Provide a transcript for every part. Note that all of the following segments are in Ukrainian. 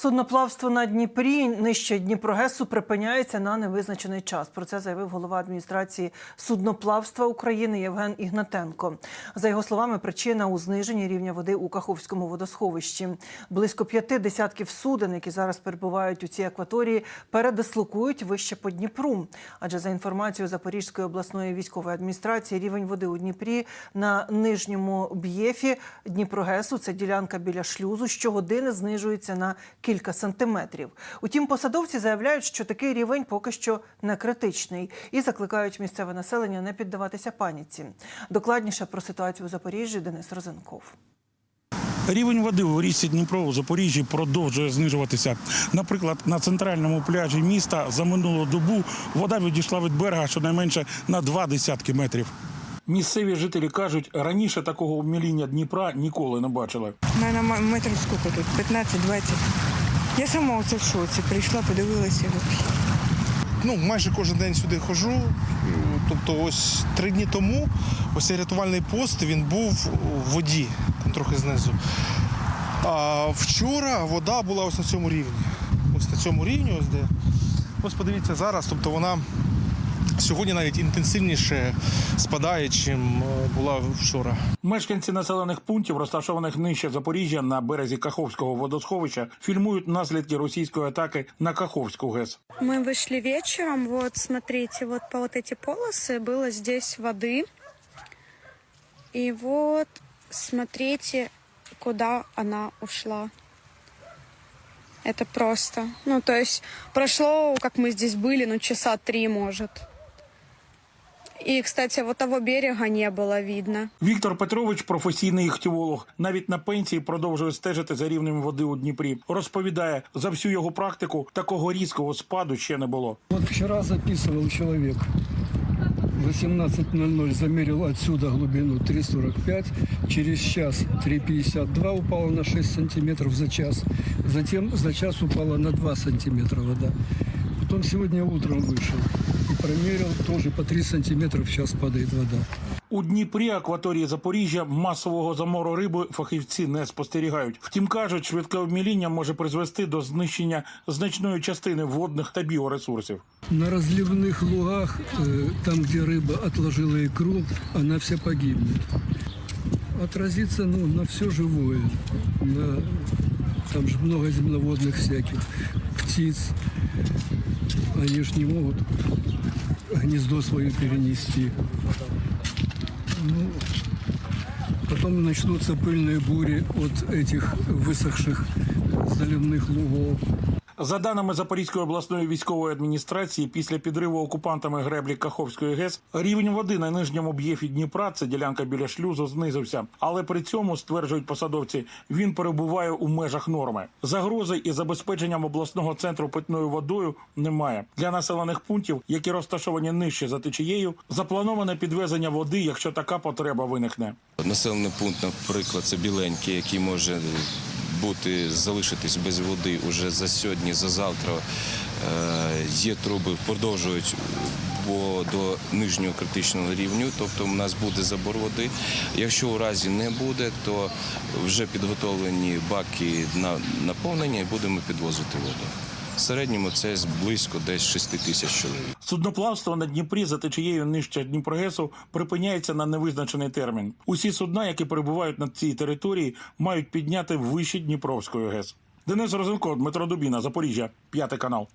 Судноплавство на Дніпрі нижче Дніпрогесу припиняється на невизначений час. Про це заявив голова адміністрації судноплавства України Євген Ігнатенко. За його словами, причина у зниженні рівня води у Каховському водосховищі. Близько п'яти десятків суден, які зараз перебувають у цій акваторії, передислокують вище по Дніпру. Адже за інформацією Запорізької обласної військової адміністрації, рівень води у Дніпрі на нижньому б'єфі Дніпрогесу, це ділянка біля шлюзу, щогодини знижується на кілька сантиметрів. Утім, посадовці заявляють, що такий рівень поки що не критичний і закликають місцеве населення не піддаватися паніці. Докладніше про ситуацію у Запоріжжі Денис Розенков. Рівень води у річці Дніпро у Запоріжжі продовжує знижуватися. Наприклад, на центральному пляжі міста за минулу добу вода відійшла від берега щонайменше на два десятки метрів. Місцеві жителі кажуть, раніше такого обміління Дніпра ніколи не бачили. М- метрів скільки тут? 15-20. Я сама оце в шоці. Прийшла, подивилася. ну, майже кожен день сюди ходжу. Тобто, ось три дні тому ось цей рятувальний пост він був у воді, там трохи знизу. А вчора вода була ось на цьому рівні. Ось на цьому рівні, ось де. Ось подивіться зараз, тобто вона сьогодні навіть інтенсивніше спадає, чим е, була вчора. Мешканці населених пунктів, розташованих нижче Запоріжжя на березі Каховського водосховища, фільмують наслідки російської атаки на Каховську ГЕС. Мы вышли вечером, вот смотрите, вот по вот эти полосы было здесь воды. И вот смотрите, куда она ушла. Это просто. Ну, то есть прошло, как мы здесь были, ну, часа три, может. И, кстати, вот того берега не было видно. Віктор Петрович, професійний іхтіолог, навіть на пенсії продовжує стежити за рівнем води у Дніпрі. Розповідає, за всю його практику такого різкого спаду ще не було. Вот вчера записывал человек. 18.00 замерил отсюда глубину 3,45. Через час 3,52 упало на 6 сантиметров за час. Затем за час упала на 2 сантиметра вода. Потом сегодня утром вышел и промерил, тоже по 3 сантиметра в час падает вода. У Дніпрі, акваторії Запоріжжя, масового замору риби фахівці не спостерігають. Втім, кажуть, швидке обміління може призвести до знищення значної частини водних та біоресурсів. На разливных лугах, э, там, где рыба отложила икру, она вся погибнет. Отразится ну, на все живое. На, там же много земноводных всяких, птиц. Они ж не могут гнездо свое перенести. Ну, потом начнутся пыльные бури от этих высохших заливных лугов. За даними Запорізької обласної військової адміністрації, після підриву окупантами греблі Каховської ГЕС рівень води на нижньому б'єфі Дніпра, це ділянка біля шлюзу, знизився. Але при цьому стверджують посадовці, він перебуває у межах норми. Загрози із забезпеченням обласного центру питною водою немає. Для населених пунктів, які розташовані нижче за течією, заплановане підвезення води, якщо така потреба виникне. Населений пункт, наприклад, це біленький, який може бути залишитись без води уже за сьогодні, за завтра. Е, Є труби, продовжують до нижнього критичного рівню, тобто у нас буде забор води. Якщо у разі не буде, то вже підготовлені баки на наповнення і будемо підвозити воду. В середньому це близько десь 6 тисяч чоловік. Судноплавство на Дніпрі за течією нижче Дніпрогесу припиняється на невизначений термін. Усі судна, які перебувають на цій території, мають підняти вище Дніпровської ГЕС. Денис Розенко, Дмитро Дубіна, Запоріжжя, п'ятий канал.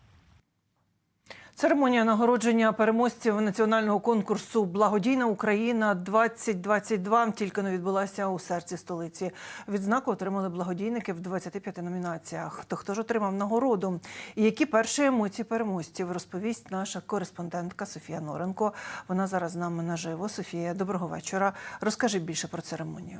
Церемонія нагородження переможців національного конкурсу Благодійна Україна 2022 тільки не відбулася у серці столиці. Відзнаку отримали благодійники в 25 номінаціях. То хто ж отримав нагороду? І які перші емоції переможців розповість наша кореспондентка Софія Норенко. Вона зараз з нами наживо. Софія, доброго вечора. Розкажи більше про церемонію.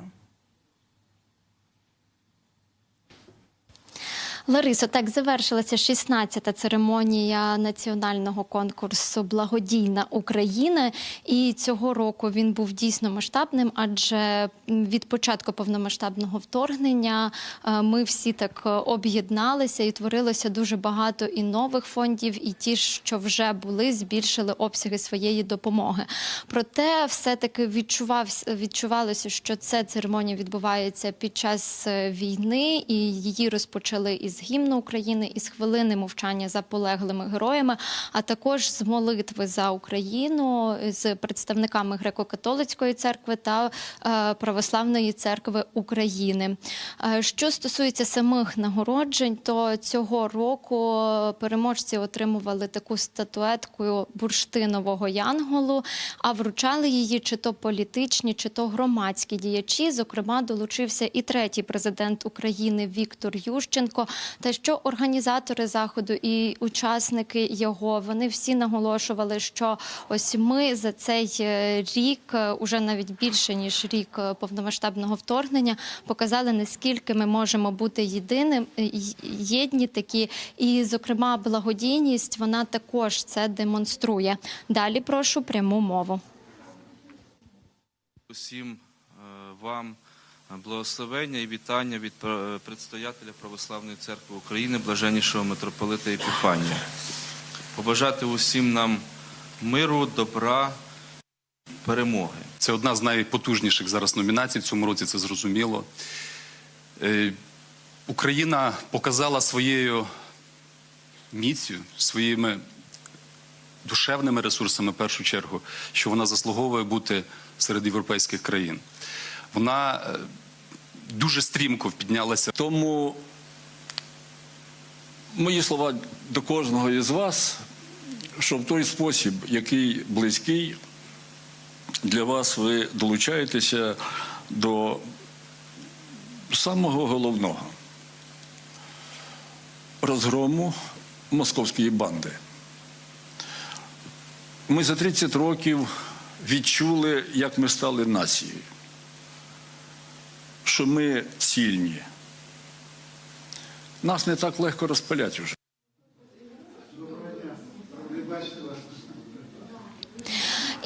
Ларисо, так завершилася 16-та церемонія національного конкурсу Благодійна Україна. І цього року він був дійсно масштабним, адже від початку повномасштабного вторгнення е, ми всі так об'єдналися і творилося дуже багато і нових фондів, і ті, що вже були, збільшили обсяги своєї допомоги. Проте, все-таки відчував, відчувалося, що ця церемонія відбувається під час е, війни, і її розпочали із із гімну України, із хвилини мовчання за полеглими героями, а також з молитви за Україну з представниками греко-католицької церкви та е, православної церкви України. Е, Що стосується самих нагороджень, то цього року переможці отримували таку статуетку бурштинового янголу, а вручали її чи то політичні, чи то громадські діячі. Зокрема, долучився і третій президент України Віктор Ющенко. Та що організатори заходу і учасники його вони всі наголошували, що ось ми за цей е, рік, е, уже навіть більше ніж рік е, повномасштабного вторгнення, показали наскільки ми можемо бути єдиним, єдні такі. І, зокрема, благодійність вона також це демонструє. Далі прошу пряму мову. Усім вам благословення і вітання від пр- предстоятеля Православної церкви України, блаженнішого митрополита Епіфанія. Побажати усім нам миру, добра, перемоги. Це одна з найпотужніших зараз номінацій в цьому році, це зрозуміло. Е, Україна показала своєю міцю, своїми душевними ресурсами, в першу чергу, що вона заслуговує бути серед європейських країн. Вона е, дуже стрімко піднялася. Тому мої слова до кожного із вас, що в той спосіб, який близький для вас, ви долучаєтеся до самого головного розгрому московської банди. Ми за 30 років відчули, як ми стали нацією, що ми цільні. Нас не так легко розпалять уже.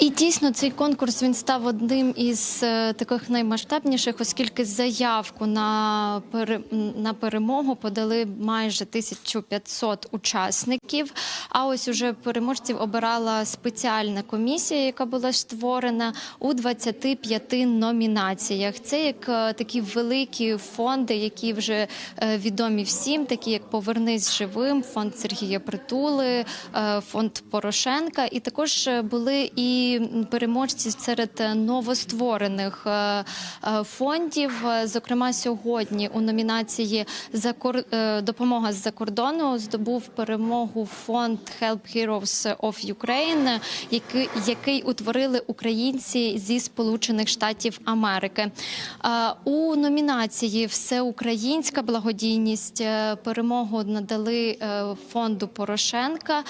І дійсно цей конкурс він став одним із е, таких наймасштабніших, оскільки заявку на пере- на перемогу подали майже 1500 учасників. А ось уже переможців обирала спеціальна комісія, яка була створена у 25 номінаціях. Це як е, такі великі фонди, які вже е, відомі всім, такі як Повернись живим, фонд Сергія Притули, фонд Порошенка. І також були і переможці серед е, новостворених е, е, фондів. Зокрема, сьогодні у номінації «Закор- е, допомога з-за кордону здобув перемогу фонд Help Heroes of Ukraine, який, утворили українці зі Сполучених Штатів Америки. У номінації Всеукраїнська благодійність перемогу надали фонду Порошенка,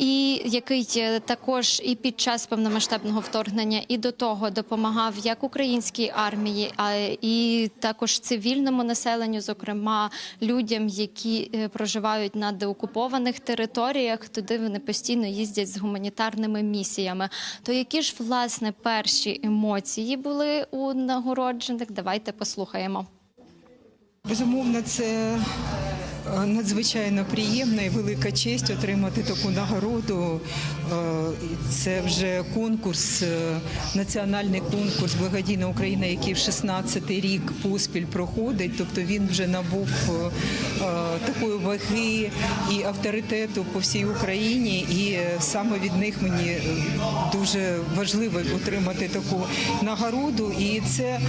і який е, також і під час повномасштабного вторгнення, і до того допомагав як українській армії, а і також цивільному населенню, зокрема людям, які е, проживають на деокупованих територіях. Туди вони постійно їздять з гуманітарними місіями. То які ж власне перші емоції були у нагороджених? Давайте послухаємо. Безумовно, це надзвичайно приємна і велика честь отримати таку нагороду. Е, Це вже конкурс, е, національний конкурс Благодійна Україна, який в 16-й рік поспіль проходить. Тобто він вже набув е, е, такої ваги і авторитету по всій Україні. І е, саме від них мені е, дуже важливо отримати таку нагороду. І це е,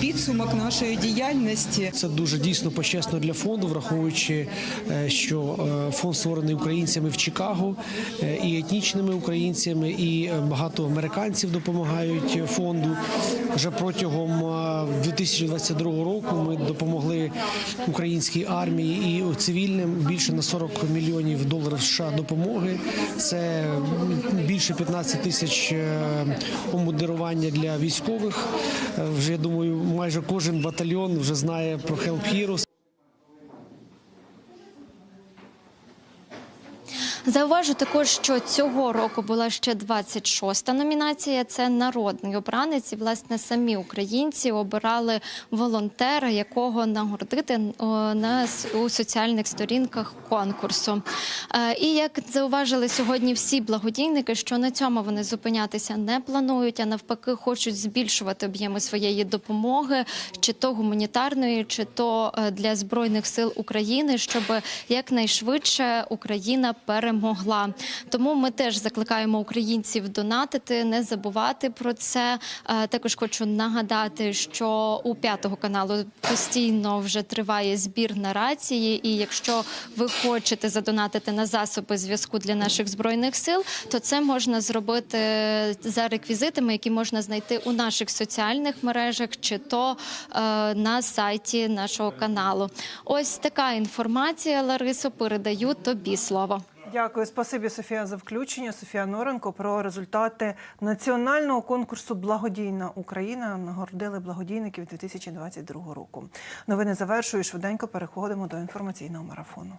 підсумок нашої діяльності. Це дуже дійсно почесно для фонду, враховуючи, е, що е, фонд створений українцями в Чикаго е, і етнічними українцями, і багато американців допомагають фонду. Вже протягом е, 2022 року ми допомогли українській армії і цивільним більше на 40 мільйонів доларів США допомоги. Це більше 15 тисяч обмундирування для військових. Вже я думаю, майже кожен батальйон вже знає про Help Heroes. Зауважу також, що цього року була ще 26-та номінація. Це народний обранець. І власне самі українці обирали волонтера, якого нагородити о, на с- у соціальних сторінках конкурсу. Е, І як зауважили сьогодні всі благодійники, що на цьому вони зупинятися не планують, а навпаки, хочуть збільшувати об'єми своєї допомоги, чи то гуманітарної, чи то е, для збройних сил України, щоб якнайшвидше Україна перемогла. Тому ми теж закликаємо українців донатити, не забувати про це. Е, Також хочу нагадати, що у п'ятого каналу постійно вже триває збір на рації. І якщо ви хочете задонатити на засоби зв'язку для наших збройних сил, то це можна зробити за реквізитами, які можна знайти у наших соціальних мережах, чи то е, на сайті нашого каналу. Ось така інформація, Ларисо, передаю тобі слово. Дякую, спасибі, Софія, за включення. Софія Норенко про результати національного конкурсу Благодійна Україна нагородили благодійників 2022 року. Новини завершую. Швиденько переходимо до інформаційного марафону.